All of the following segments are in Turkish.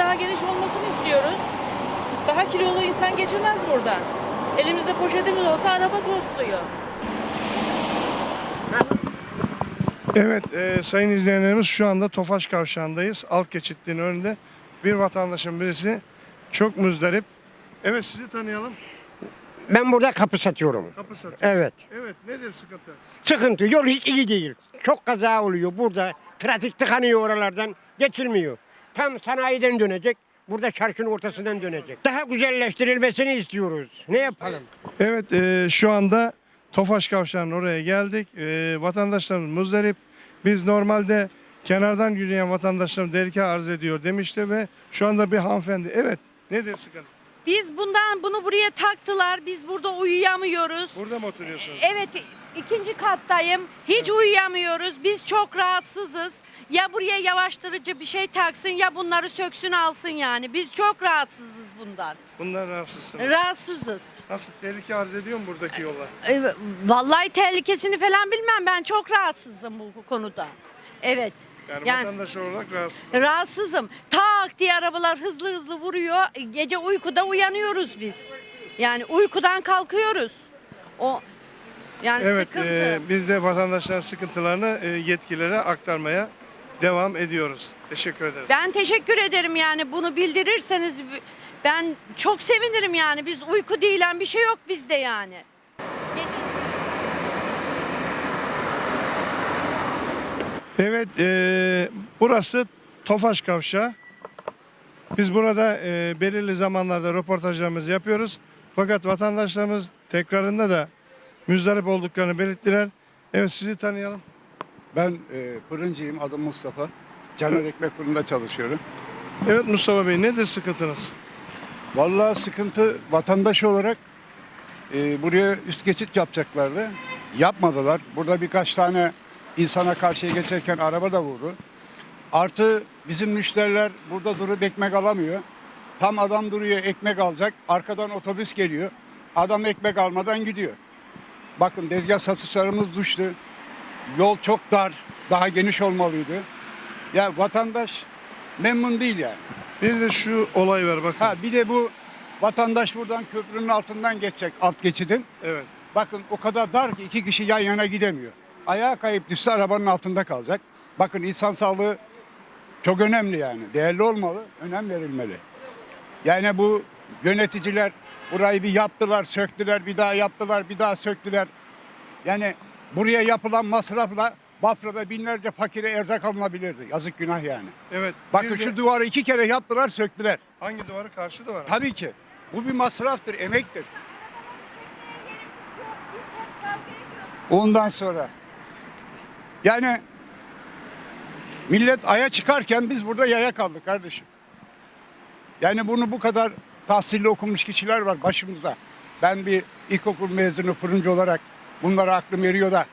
daha geniş olmasını istiyoruz. Daha kilolu insan geçemez buradan. Elimizde poşetimiz olsa araba tosluyor. Evet e, sayın izleyenlerimiz şu anda Tofaş Kavşağı'ndayız. Alt geçitliğin önünde bir vatandaşın birisi çok müzdarip. Evet sizi tanıyalım. Ben burada kapı satıyorum. Kapı satıyor. Evet. Evet nedir sıkıntı? Sıkıntı yol hiç iyi değil. Çok kaza oluyor burada. Trafik tıkanıyor oralardan. Geçilmiyor. Tam sanayiden dönecek. Burada çarşının ortasından dönecek. Daha güzelleştirilmesini istiyoruz. Ne yapalım? Evet e, şu anda Tofaş Kavşağı'nın oraya geldik. E, vatandaşlarımız muzdarip. Biz normalde kenardan yürüyen vatandaşlarım tehlike arz ediyor demişti ve şu anda bir hanımefendi. Evet nedir sıkıntı? Biz bundan bunu buraya taktılar. Biz burada uyuyamıyoruz. Burada mı oturuyorsunuz? Evet ikinci kattayım. Hiç uyuyamıyoruz. Biz çok rahatsızız. Ya buraya yavaştırıcı bir şey taksın ya bunları söksün alsın yani. Biz çok rahatsızız bundan. Bundan rahatsızsınız. Rahatsızız. Nasıl tehlike arz ediyor mu buradaki yollar? Ee, Vallahi tehlikesini falan bilmem. Ben çok rahatsızım bu konuda. Evet. Yani, Yani- vatandaş olarak rahatsız. Rahatsızım. Tak diye arabalar hızlı hızlı vuruyor. Gece uykuda uyanıyoruz biz. Yani uykudan kalkıyoruz. O yani Evet, sıkıntı. e, biz de vatandaşların sıkıntılarını e, yetkililere aktarmaya devam ediyoruz. Teşekkür ederiz. Ben teşekkür ederim yani bunu bildirirseniz ben çok sevinirim yani. Biz uyku değilen bir şey yok bizde yani. Evet, e, burası Tofaş Kavşağı. Biz burada e, belirli zamanlarda röportajlarımızı yapıyoruz. Fakat vatandaşlarımız tekrarında da müzdarip olduklarını belirttiler. Evet, sizi tanıyalım. Ben e, fırıncıyım, adım Mustafa. Caner Ekmek Fırında çalışıyorum. Evet Mustafa Bey, nedir sıkıntınız? Vallahi sıkıntı vatandaş olarak e, buraya üst geçit yapacaklardı. Yapmadılar. Burada birkaç tane insana karşıya geçerken araba da vurdu. Artı bizim müşteriler burada durup ekmek alamıyor. Tam adam duruyor ekmek alacak. Arkadan otobüs geliyor. Adam ekmek almadan gidiyor. Bakın tezgah satışlarımız düştü. Yol çok dar. Daha geniş olmalıydı. Ya vatandaş memnun değil yani. Bir de şu olay var bakın. Ha bir de bu vatandaş buradan köprünün altından geçecek alt geçidin. Evet. Bakın o kadar dar ki iki kişi yan yana gidemiyor. Ayağa kayıp düşse arabanın altında kalacak. Bakın insan sağlığı çok önemli yani. Değerli olmalı, önem verilmeli. Yani bu yöneticiler burayı bir yaptılar, söktüler, bir daha yaptılar, bir daha söktüler. Yani buraya yapılan masrafla Bafra'da binlerce fakire erzak alınabilirdi. Yazık günah yani. Evet. Bakın şu duvarı iki kere yaptılar, söktüler. hangi duvarı? Karşı duvarı. Tabii ki. Bu bir masraftır, emektir. Ondan sonra yani millet aya çıkarken biz burada yaya kaldık kardeşim. Yani bunu bu kadar tahsilli okumuş kişiler var başımızda. Ben bir ilkokul mezunu fırıncı olarak bunlara aklım eriyor da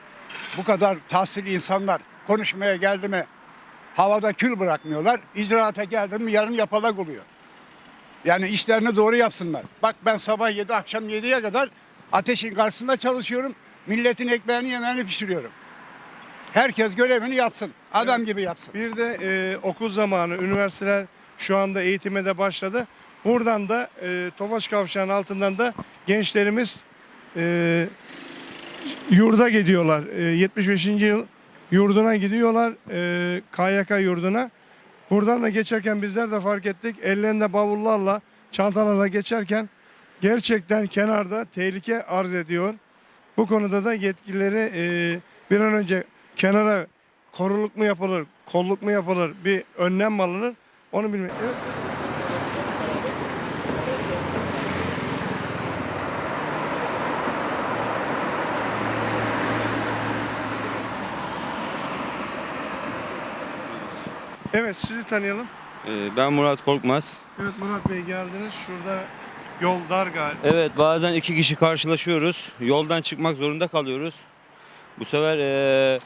bu kadar tahsilli insanlar konuşmaya geldi mi havada kül bırakmıyorlar. İcraata geldi mi yarın yapalak oluyor. Yani işlerini doğru yapsınlar. Bak ben sabah 7 akşam 7'ye kadar ateşin karşısında çalışıyorum. Milletin ekmeğini yemeğini pişiriyorum. Herkes görevini yapsın. Adam gibi yapsın. Bir de e, okul zamanı üniversiteler şu anda eğitime de başladı. Buradan da e, Tofaş Kavşağı'nın altından da gençlerimiz e, yurda gidiyorlar. E, 75. yıl yurduna gidiyorlar. E, KYK yurduna. Buradan da geçerken bizler de fark ettik. Ellerinde bavullarla, çantalarla geçerken gerçekten kenarda tehlike arz ediyor. Bu konuda da yetkilileri e, bir an önce kenara koruluk mu yapılır, kolluk mu yapılır, bir önlem mi alınır onu bilmiyorum. Evet. Evet sizi tanıyalım. Ee, Ben Murat Korkmaz. Evet Murat Bey geldiniz. Şurada yol dar galiba. Evet bazen iki kişi karşılaşıyoruz. Yoldan çıkmak zorunda kalıyoruz. Bu sefer eee,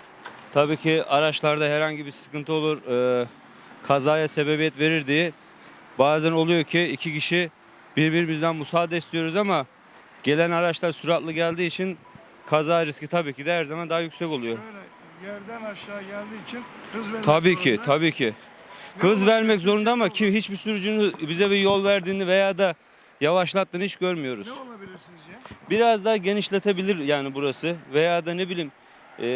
tabii ki araçlarda herhangi bir sıkıntı olur. eee, kazaya sebebiyet verir diye. Bazen oluyor ki iki kişi birbirimizden müsaade istiyoruz ama gelen araçlar süratli geldiği için kaza riski tabii ki de her zaman daha yüksek oluyor. Şöyle yerden aşağı geldiği için hız vermek Tabii ki, zorunda. tabii ki. Hız vermek zorunda ama ki hiçbir sürücünün bize bir yol verdiğini veya da yavaşlattığını hiç görmüyoruz. Ne olabilir sizce? Biraz daha genişletebilir yani burası veya da ne bileyim e,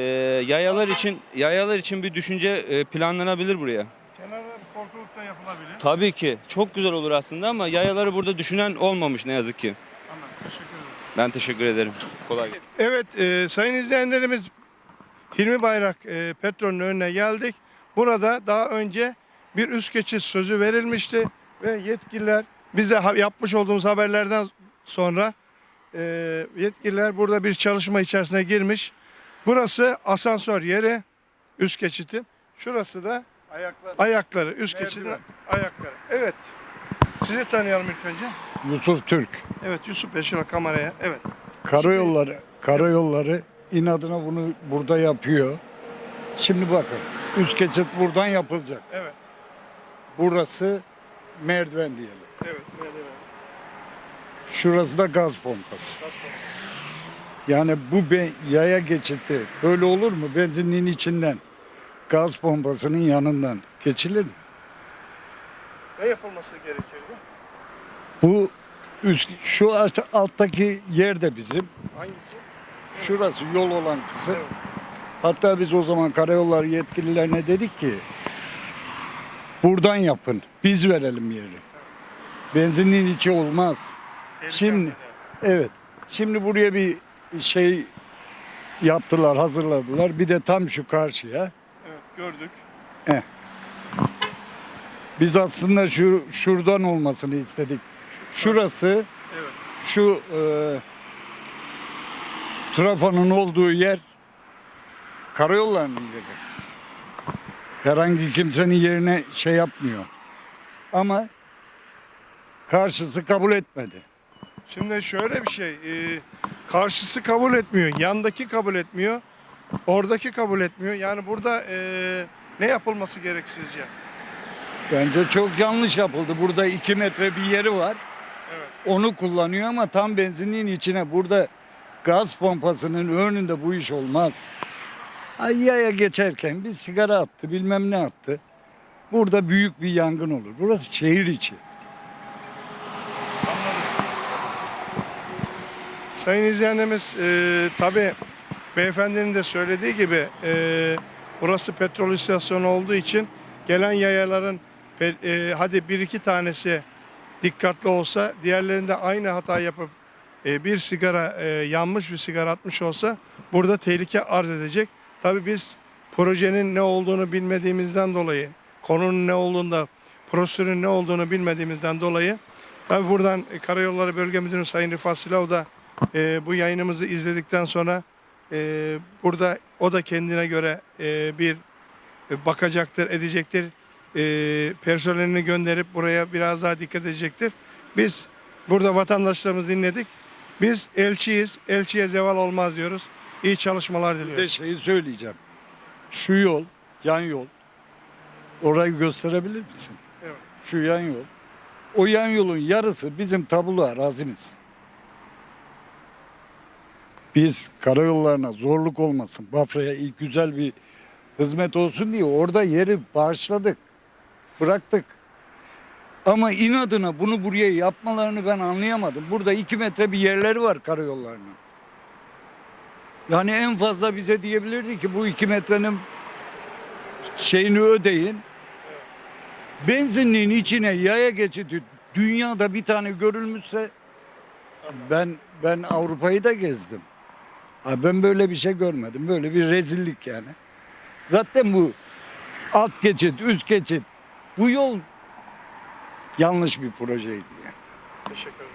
yayalar için yayalar için bir düşünce e, planlanabilir buraya. Kenarına bir korkuluk da yapılabilir. Tabii ki çok güzel olur aslında ama yayaları burada düşünen olmamış ne yazık ki. Tamam, teşekkür ederim. Ben teşekkür ederim. Kolay gelsin. Evet e, sayın izleyenlerimiz Hilmi Bayrak e, petrolün önüne geldik. Burada daha önce bir üst geçiş sözü verilmişti ve yetkililer biz de yapmış olduğumuz haberlerden sonra e, yetkililer burada bir çalışma içerisine girmiş. Burası asansör yeri üst geçitin. Şurası da Ayaklar. ayakları üst geçitin ayakları. Evet. Sizi tanıyalım ilk önce. Yusuf Türk. Evet Yusuf Bey şuna kameraya. Evet. Karayolları, karayolları inadına bunu burada yapıyor. Şimdi bakın, üst geçit buradan yapılacak. Evet. Burası merdiven diyelim. Evet. merdiven. Şurası da gaz pompası. Gaz pompası. Yani bu be, yaya geçiti böyle olur mu? Benzinliğin içinden, gaz pompasının yanından geçilir mi? Ne yapılması gerekirdi? Bu üst, şu alt- alttaki yer de bizim. Hangisi? Şurası yol olan kısım. Hatta biz o zaman karayolları yetkililerine dedik ki buradan yapın. Biz verelim yeri. Benzinliğin içi olmaz. Şimdi- arz Evet. Şimdi buraya bir şey yaptılar, hazırladılar. Bir de tam şu karşıya. Evet gördük. Biz aslında şu şuradan olmasını istedik. Şurası Evet. şu e, trafonun olduğu yer karayollarının yeri. Herhangi kimsenin yerine şey yapmıyor. Ama karşısı kabul etmedi. Şimdi şöyle bir şey. e, karşısı kabul etmiyor. Yandaki kabul etmiyor. Oradaki kabul etmiyor. Yani burada e, ne yapılması gerek sizce? Bence çok yanlış yapıldı. Burada iki metre bir yeri var. Evet. Onu kullanıyor ama tam benzinliğin içine burada gaz pompasının önünde bu iş olmaz. Ay yaya geçerken bir sigara attı bilmem ne attı. Burada büyük bir yangın olur. Burası şehir içi. Sayın izleyenlerimiz e, tabi beyefendinin de söylediği gibi e, burası petrol istasyonu olduğu için gelen yayaların e, hadi bir iki tanesi dikkatli olsa diğerlerinde aynı hata yapıp e, bir sigara e, yanmış bir sigara atmış olsa burada tehlike arz edecek. Tabi biz projenin ne olduğunu bilmediğimizden dolayı konunun ne olduğunda prosedürün ne olduğunu bilmediğimizden dolayı tabi buradan e, Karayolları Bölge Müdürü Sayın Rıfat Silahı da bu yayınımızı izledikten sonra burada o da kendine göre bir bakacaktır, edecektir. Personelini gönderip buraya biraz daha dikkat edecektir. Biz burada vatandaşlarımızı dinledik. Biz elçiyiz, elçiye zeval olmaz diyoruz. İyi çalışmalar Bir de diliyoruz. şeyi söyleyeceğim. Şu yol, yan yol. Orayı gösterebilir misin? Evet. Şu yan yol. O yan yolun yarısı bizim tabulu arazimiz. Biz karayollarına zorluk olmasın, Bafra'ya ilk güzel bir hizmet olsun diye orada yeri bağışladık, bıraktık. Ama inadına bunu buraya yapmalarını ben anlayamadım. Burada iki metre bir yerleri var karayollarının. Yani en fazla bize diyebilirdi ki bu iki metrenin şeyini ödeyin. Benzinliğin içine yaya geçidi dünyada bir tane görülmüşse ben ben Avrupa'yı da gezdim. Ha ben böyle bir şey görmedim. Böyle bir rezillik yani. Zaten bu alt geçit, üst geçit bu yol yanlış bir projeydi yani. Teşekkür ederim.